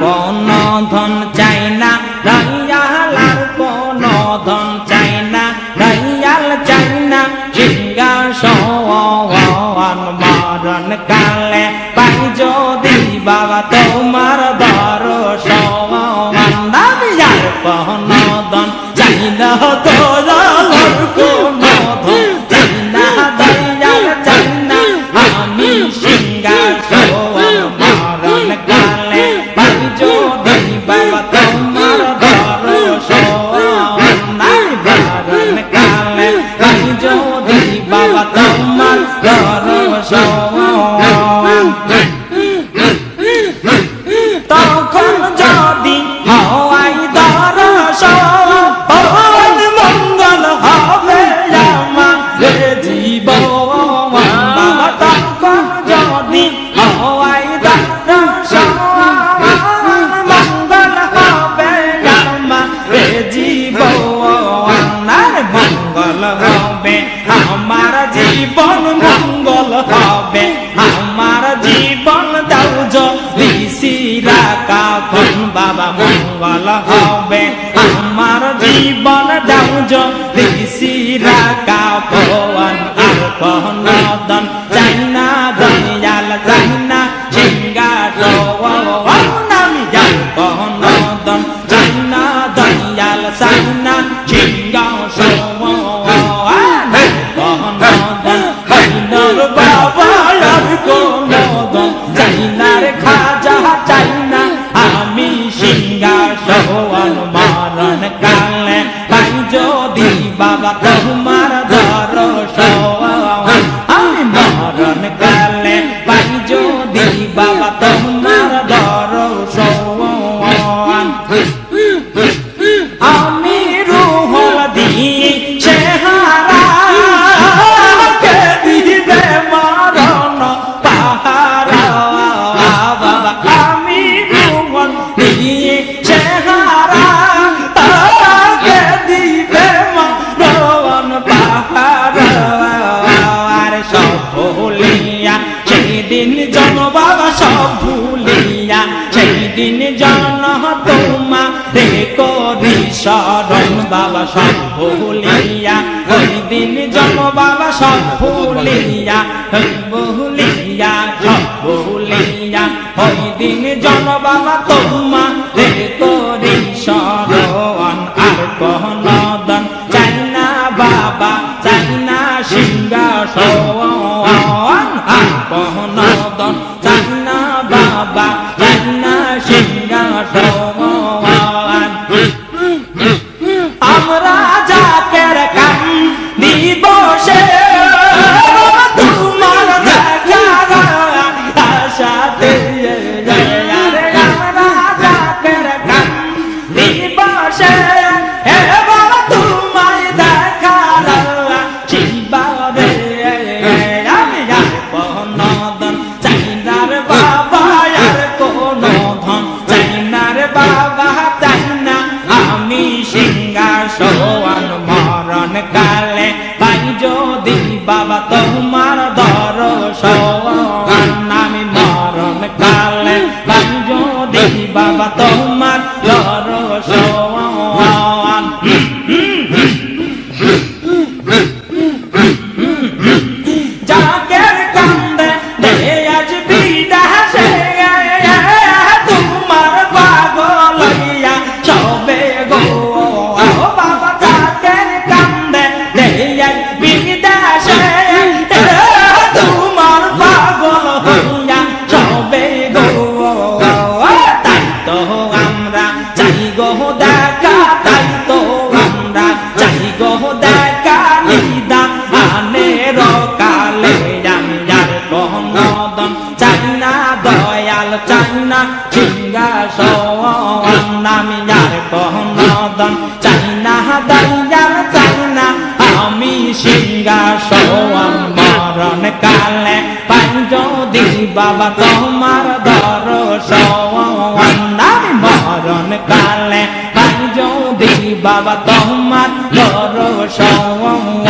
บ่นนอนทนใจ ভালো হবে আমার জীবন দাও যদি সিরা কাপন আর কহনদন চাই না দয়াল চাই না সিঙ্গা নাম যাই কহনদন চাই না দয়াল চাই না সিঙ্গা একদিন জান তোমা রে করি শরণ বাবা সব ভুলিয়া। ওই দিন জন বাবা সব ভুলিয়া ভুলিয়া, সব ভুলিয়া। ওই দিন জন বাবা তোমা রে করি শরণ, আর কহন দন চাইনা বাবা চাইনা সিংহ সিংহাসন। বলে ভাই যদি বাবা তোমার দর্শন আমি মরণ কালে ভাই যদি বাবা তোমার বাবা তোমার দর্শন মরণ কালে যদি বাবা তোমার দর্শন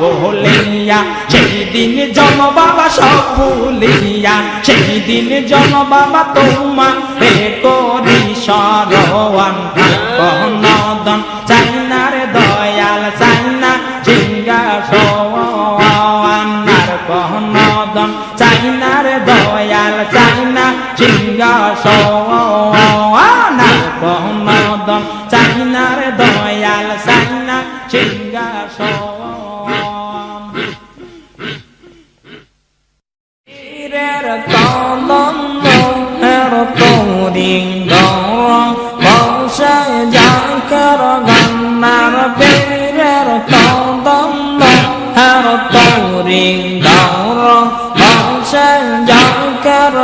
ভোলিয়া সেই দিন জন বাবা সব ভুলিয়া সেই দিন জন বাবা তোমা রে করি সরওয়ান। নদন চাই দয়াল চাই না জিঙ্গা সওয়ানার কহনদন চাই দয়াল চাই না জিঙ্গা সওয়ানার কহনদন দয়াল সে জঙ্কের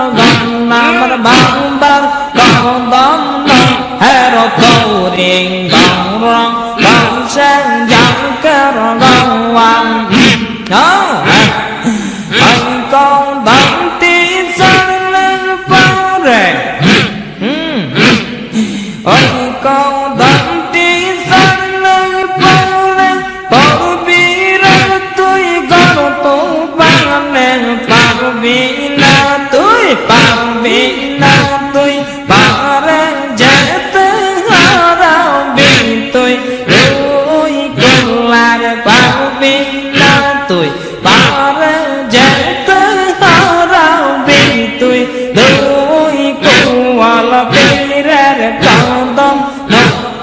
পীরের কাঁদন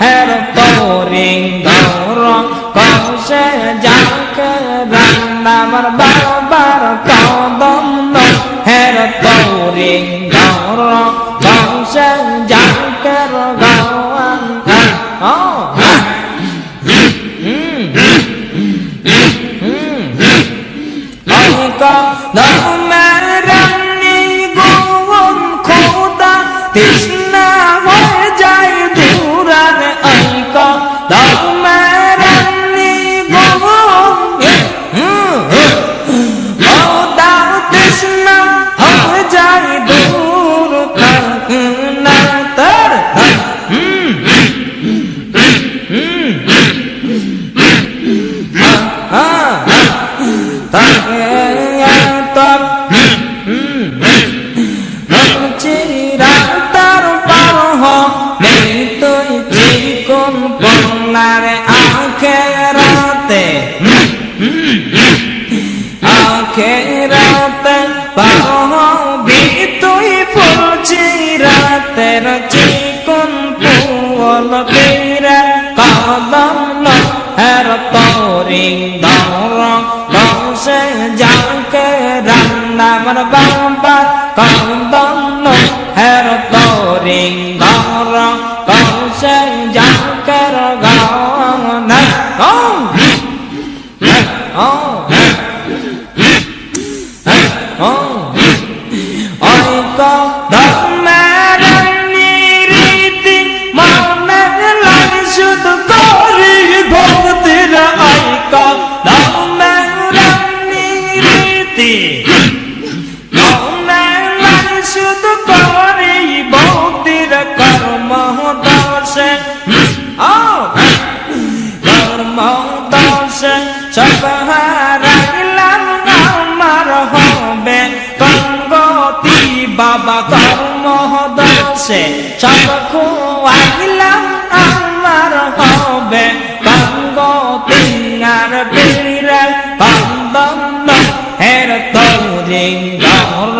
হের পরিঙ্গ কষে যাক রান্নামার বাবার কাঁদন হের পরিঙ্গ কষে যাক গাওয়ান হুম। হুম। হুম। হুম। তের চিকন পুল বীরা কাদম হের তরিং ধরং বংশে যাকে রান্নামর বাবা কাদম হের তরিং ধরং বংশে যাকের Oh সবহারাইলাম আমার হবে কঙ্গতি বাবা কর্ম দর্শে সব খুয়াইলাম আমার হবে কঙ্গতি আর বীর কন্দন হের তৌরিঙ্গর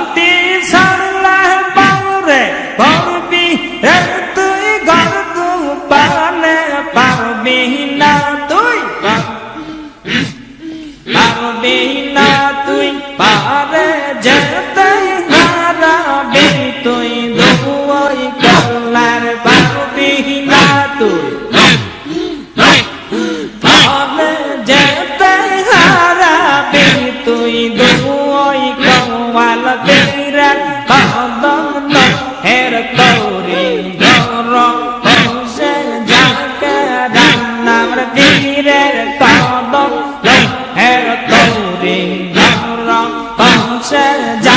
shine.